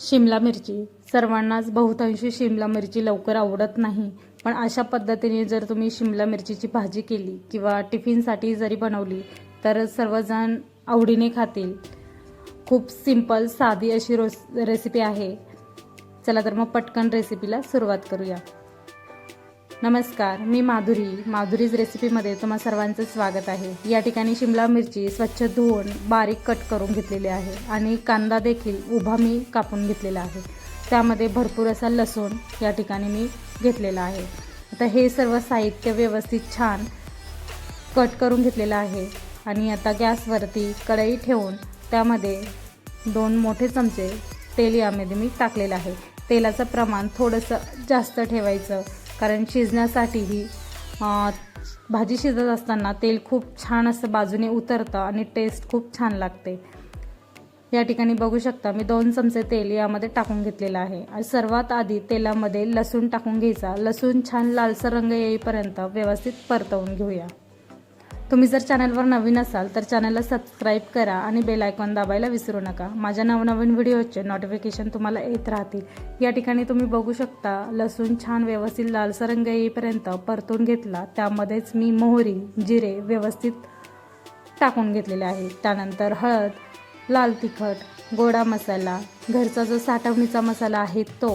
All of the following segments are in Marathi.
शिमला मिरची. सर्वांनाच बहुतांशी शिमला मिरची लवकर आवडत नाही. पण अशा पद्धतीने जर तुम्ही शिमला मिरचीची भाजी केली किंवा टिफिनसाठी जरी बनवली तर सर्वजण आवडीने खातील. खूप सिंपल साधी अशी रोस रेसिपी आहे. चला तर मग पटकन रेसिपीला सुरुवात करूया. नमस्कार मी माधुरी. माधुरीज रेसिपीमध्ये तुम्हा सर्वांचं स्वागत आहे. या ठिकाणी शिमला मिरची स्वच्छ धुवून बारीक कट करून घेतलेली आहे आणि कांदा देखील उभा मी कापून घेतलेला आहे. त्यामध्ये भरपूर असा लसूण या ठिकाणी मी घेतलेला आहे. आता हे सर्व साहित्य व्यवस्थित छान कट करून घेतलेलं आहे आणि आता गॅसवरती कढई ठेवून त्यामध्ये दोन मोठे चमचे तेल यामध्ये मी टाकलेलं आहे. तेलाचं प्रमाण थोडंसं जास्त ठेवायचं. कारण शिजण्यासाठीही भाजी शिजत असताना तेल खूप छान असं बाजूने उतरतं आणि टेस्ट खूप छान लागते. या ठिकाणी बघू शकता मी दोन चमचे तेल यामध्ये टाकून घेतलेलं आहे. आणि सर्वात आधी तेलामध्ये लसूण टाकून घ्यायचा. लसूण छान लालसर रंग येईपर्यंत व्यवस्थित परतवून घेऊया. तुम्ही जर चॅनलवर नवीन असाल तर चॅनलला सबस्क्राईब करा आणि बेल आयकॉन दाबायला विसरू नका. माझ्या नवनवीन व्हिडिओचे नोटिफिकेशन तुम्हाला येत राहतील. या ठिकाणी तुम्ही बघू शकता लसूण छान व्यवस्थित लालसर रंग येईपर्यंत परतून घेतला. त्यामध्येच मी मोहरी जिरे व्यवस्थित टाकून घेतलेले आहे. त्यानंतर हळद लाल तिखट गोडा मसाला घरचा जो साठवणीचा मसाला आहे तो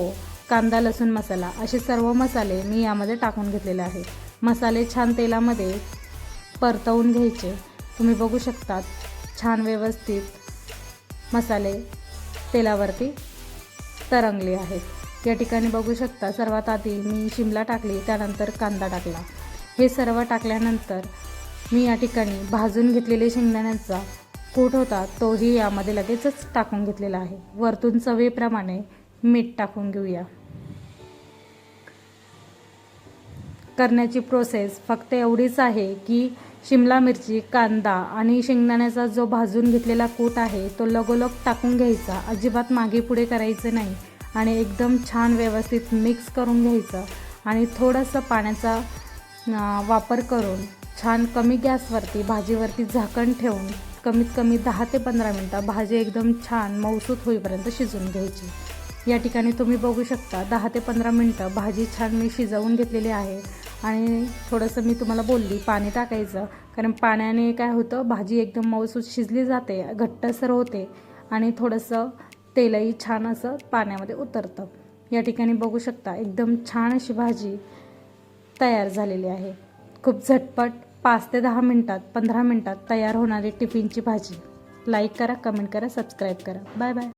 कांदा लसूण मसाला असे सर्व मसाले मी यामध्ये टाकून घेतलेले आहे. मसाले छान तेलामध्ये परतवून घ्यायचे. तुम्ही बघू शकतात छान व्यवस्थित मसाले तेलावरती तरंगले आहेत. या ठिकाणी बघू शकता सर्वात आधी मी शिमला टाकली त्यानंतर कांदा टाकला. हे सर्व टाकल्यानंतर मी या ठिकाणी भाजून घेतलेले शेंगदाण्यांचा कूट होता तोही यामध्ये लगेचच टाकून घेतलेला आहे. वरतून चवीप्रमाणे मीठ टाकून घेऊया. करण्याची प्रोसेस फक्त एवढीच आहे की शिमला मिरची कांदा आणि शेंगदाण्याचा जो भाजून घेतलेला कूट आहे तो लगोलग टाकून घ्यायचा. अजिबात मागे पुढे करायचं नाही. आणि एकदम छान व्यवस्थित मिक्स करून घ्यायचं. आणि थोडंसं पाण्याचा वापर करून छान कमी गॅसवरती भाजीवरती झाकण ठेवून कमीत कमी दहा ते पंधरा मिनटं भाजी एकदम छान मऊसूत होईपर्यंत शिजवून घ्यायची. या ठिकाणी तुम्ही बघू शकता दहा ते पंधरा मिनटं भाजी छान मी शिजवून घेतलेली आहे. आणि थोडंसं मी तुम्हाला बोलली पाणी टाकायचं. कारण पाण्याने काय होतं भाजी एकदम मऊसूत शिजली जाते घट्टसर होते आणि थोडंसं तेलही छान असं पाण्यामध्ये उतरतं. या ठिकाणी बघू शकता एकदम छान अशी भाजी तयार झालेली आहे. खूप झटपट पाच ते दहा मिनटात पंधरा मिनटात तयार होणारी टिफिनची भाजी. लाईक करा कमेंट करा सबस्क्राईब करा. Bye bye.